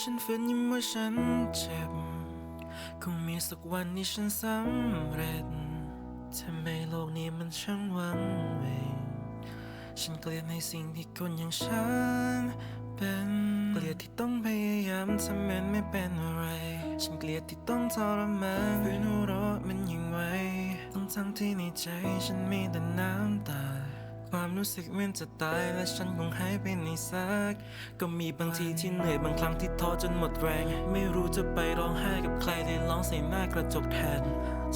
ฉันฝืนยิ้มว่าฉันเจ็บ คงมีสักวันที่ฉันสำเร็จทำไมโลกนี้มันช่างวังเวงฉันเกลียดในสิ่งที่คนอย่างฉันเป็นเกลียดที่ต้องพยายามทำเหมือนไม่เป็นอะไร ฉันเกลียดที่ต้องทรมานฝืนหัวเราะมันยิ่งไวทั้งทั้งที่ในใจฉันมีแต่น้ำตา ความรู้สึกเหมือนจะตายและฉันคงหายไปในซัก ก็มีบางทีที่เหนื่อยบางครั้งที่ท้อจนหมดแรง ไม่รู้จะไปร้องไห้กับใครเลยร้องใส่หน้ากระจกแทน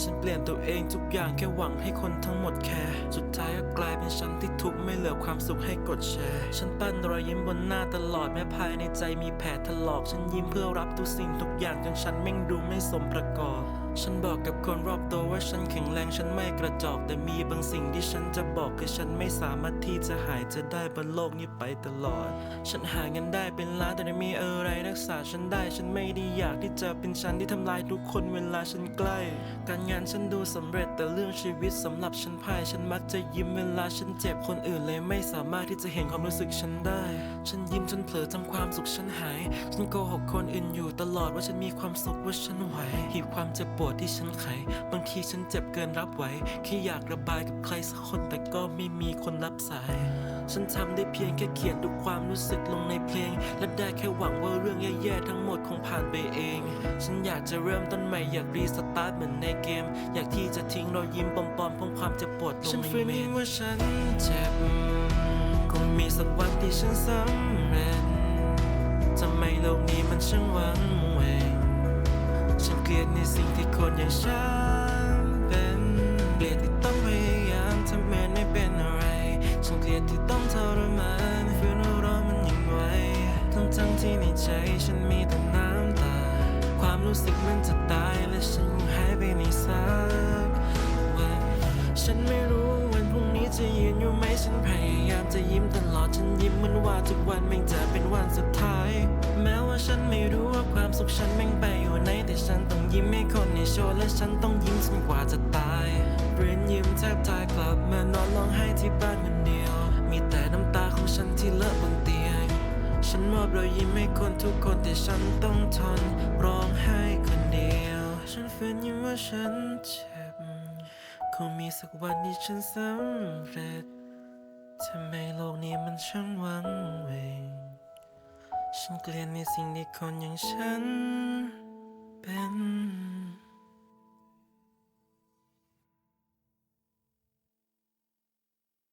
ฉันเปลี่ยนตัวเองทุกอย่างแค่หวังให้คนทั้งหมดแคร์สุดท้ายก็กลายเป็นฉันที่ทุกข์ไม่เหลือความสุขให้กดแชร์ ฉันปั้นรอยยิ้มบนหน้าตลอดแม้ภายในใจมีแผลถลอก ฉันยิ้มเพื่อรับทุกสิ่งทุกอย่างจนฉันแม่งดูไม่สมประกอบ ฉันบอกกับคนรอบตัวว่าฉันแข็งแรงฉันไม่กระจอก แต่มีบางสิ่งที่ฉันจะบอกคือฉันไม่สามารถที่จะหายจะได้บนโลกนี้ไปตลอด ฉันหาเงินได้เป็นล้านแต่ไม่มีอะไรรักษาฉันได้ ฉันไม่ได้อยากที่จะเป็นฉันที่ทำลายทุกคนเวลาฉันใกล้ การงานฉันดูสำเร็จแต่เรื่องชีวิตสำหรับฉันพ่ายฉันมักจะยิ้มเวลาฉันเจ็บคนอื่นเลยไม่สามารถที่จะเห็นความรู้สึกฉันได้ ฉันยิ้มจนเผลอทำความสุขฉันหาย ฉันโกหกคนอื่นอยู่ตลอดว่าฉันมีความสุขว่าฉันไหวหีบความเจ็บปวดที่ฉันไข บางทีฉันเจ็บเกินรับไหวแค่อยากระบายกับใครสักคนแต่ก็ไม่มีคนรับสาย ฉันทำได้เพียงแค่เขียนทุกความรู้สึกลงในเพลง และได้แค่หวังว่าเรื่องแย่ๆทั้งหมดคงผ่านไปเอง ฉันอยากจะเริ่มต้นใหม่อยากรีสตาร์ทเหมือนในเกม อยากที่จะทิ้งรอยยิ้มปลอมๆของความเจ็บปวดลงในเมฉันว่าฉันเจ็บคงมีสักวันที่ฉันสำเร็จทำไมโลกนี้มันช่างวังเวง กลียดในสิ่งที่คนอย่างฉันเป็นเกลียดที่ต้องพยายามทำเหมือนไม่เป็นอะไรฉันเกลียดที่ต้องทรมานฝืนร้อนมันยิ่งไวทั้งทั้งที่ในใจฉันมีแต่น้ำตา ความรู้สึกมันจะตายและฉันคงหายไปในสักวันฉันไม่รู้วันพรุ่งนี้จะยืนอยู่ไหมฉันพยายามจะยิ้มตลอดฉันยิ้มเหมือนว่าทุกวันแม่งจะเป็นวันสุดท้าย แม้ว่าฉันไม่รู้ว่าความสุขฉันแม่งไป ยิ้มให้คนในโชว์และฉันต้องยิ้มจนกว่าจะตายเรียนยิ้มแทบตายกลับมานอนร้องไห้ที่บ้านคนเดียว มีแต่น้ำตาของฉันที่เลอะบนเตียง ฉันมอบรอยยิ้มให้คนทุกคนแต่ฉันต้องทนร้องไห้คนเดียว ฉันฝืนยิ้มว่าฉันเจ็บคงมีสักวันที่ฉันสำเร็จทำไมโลกนี้มันช่างวังเวงฉันเกลียดในสิ่งที่คนอย่างฉัน been